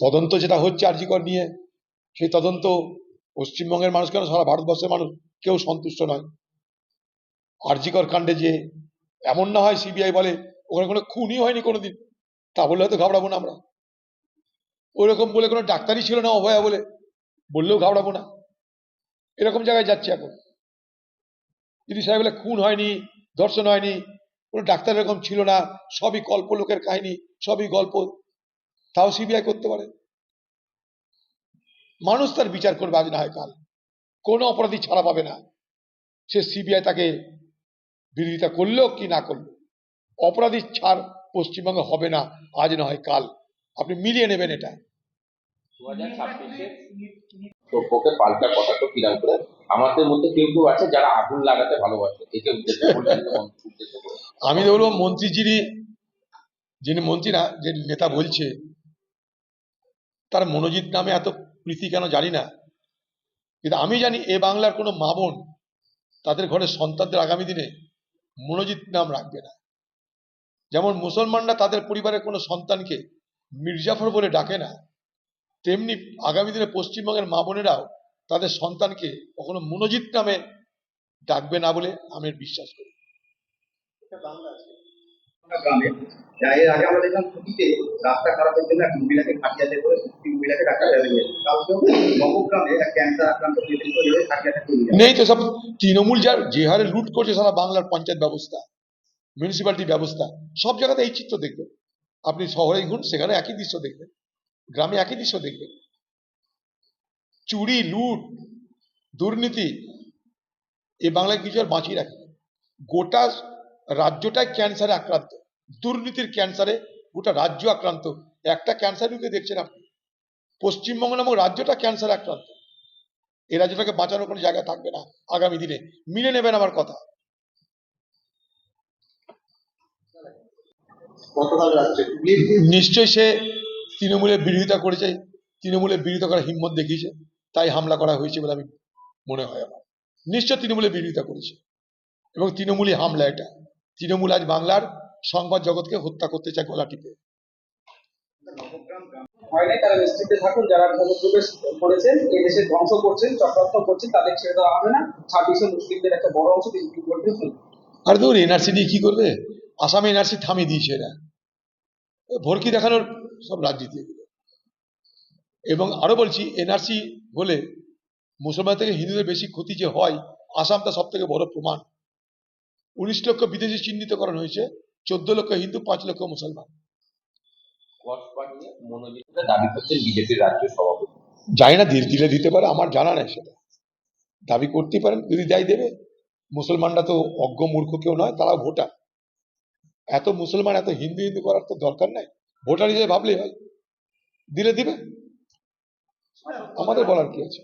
তদন্ত যেটা হচ্ছে আরজিকর নিয়ে, সেই তদন্ত পশ্চিমবঙ্গের মানুষ কেন, সারা ভারতবর্ষের মানুষ কেউ সন্তুষ্ট নয়। আরজিকর কাণ্ডে যে এমন না হয় সিবিআই বলে, ওখানে কোনো খুনই হয়নি কোনোদিন, তা বললে হয়তো ঘাবড়াবো না আমরা। ওইরকম বলে কোনো ডাক্তারই ছিল না অভয়া বলে, বললেও ঘাবড়াবো না। এরকম জায়গায় যাচ্ছে এখন। যদি সাহেব বলে খুন হয়নি, ধর্ষণ হয়নি, কোনো ডাক্তার এরকম ছিল না, সবই গল্প লোকের কাহিনী, সবই গল্প তাও সিবিআই করতে পারে। মানুষ তার বিচার করবে আজ না হয় কাল। কোনো অপরাধী ছাড়া পাবে না। সে সিবিআই তাকে বিরোধিতা করল কি না করল। অপরাধীর ছাড় পশ্চিমবঙ্গে হবে না আজ না হয় কাল। আপনি মিলিয়ে নেবেন এটা। দ্রব্যকে পাল্টা কটাক্ষ কিরাম করে আমাদের মধ্যে কেউ কেউ আছে যারা আগুন লাগাতে ভালোবাসে। একে আমি তো বলব মন্ত্রী যিনি যিনি মন্ত্রী না যে নেতা বলছে তার মনোজিৎ নামে এত প্রীতি কেন জানি না। কিন্তু আমি জানি এ বাংলার কোনো মা বোন তাদের ঘরের সন্তানদের আগামী দিনে মনোজিৎ নাম রাখবে না। যেমন মুসলমানরা তাদের পরিবারের কোনো সন্তানকে মির্জাফর বলে ডাকে না, তেমনি আগামী দিনে পশ্চিমবঙ্গের মা বোনেরাও তাদের সন্তানকে কখনো মনোজিৎ নামে ডাকবে না বলে আমি বিশ্বাস করি। গ্রামে আগে আমরা দেখলাম ছুটিতে রাস্তা খারাপের জন্য এক মহিলাকে খাটিয়াতে করে মহিলাকে ডাক্তার তৃণমূল যার যে হারে লুট করছে বাংলার পঞ্চায়েত ব্যবস্থা মিউনিসিপ্যালিটি ব্যবস্থা, সব জায়গাতে এই চিত্র আপনি শহরে ঘুরুন, সেখানে একই দৃশ্য দেখবেন, গ্রামে একই দৃশ্য দেখবেন। চুরি, লুট, দুর্নীতি, এ বাংলায় কিছু আর বাঁচিয়ে রাখে। গোটা রাজ্যটাই ক্যান্সারে আক্রান্ত। দুর্নীতির ক্যান্সারে গোটা রাজ্য আক্রান্ত। একটা ক্যান্সার রোগী দেখছেন আপনি। পশ্চিমবঙ্গ নামক রাজ্যটা ক্যান্সার আক্রান্ত। এই রাজ্যটাকে বাঁচানোর কোনো জায়গা থাকবে না আগামী দিনে। মিলে নেবেন আমার কথা। নিশ্চয়ই সে তৃণমূলের বিরোধিতা করেছে তৃণমূলের বিরোধিতা করার হিম্মত দেখিয়েছে তাই হামলা করা হয়েছে বলে আমি মনে হয় আমার। নিশ্চয় তৃণমূলের বিরোধিতা করেছে। এবং তৃণমূলই হামলা এটা। তৃণমূল আজ বাংলার সংবাদ জগৎকে হত্যা করতে চায় গলা টিপে আর ধর এনআরসি দিয়ে কি করবে? আসামে এনআরসি থামিয়ে দিয়েছে এরা। ভর্কি দেখানোর সব রাজনীতি এগুলো এবং আরও বলছি এনআরসি হলে মুসলমান থেকে হিন্দুদের বেশি ক্ষতি যে হয় আসামটা সব থেকে বড় প্রমাণ। উনিশ লক্ষ বিদেশি চিহ্নিতকরণ হয়েছে। চোদ্দ লক্ষ হিন্দু পাঁচ লক্ষ মুসলমান। জানি না দিল দিলে দিতে পারে আমার জানা নেই সেটা। দাবি করতেই পারেন যদি দেয় দেবে। মুসলমানরা তো অজ্ঞ মূর্খ কেউ নয় তারা ভোটার। এত মুসলমান এত হিন্দু হিন্দু করার তো দরকার নাই। ভোটার হিসেবে ভাবলেই হয়। দিলে দিবে? আমাদের বলার কি আছে?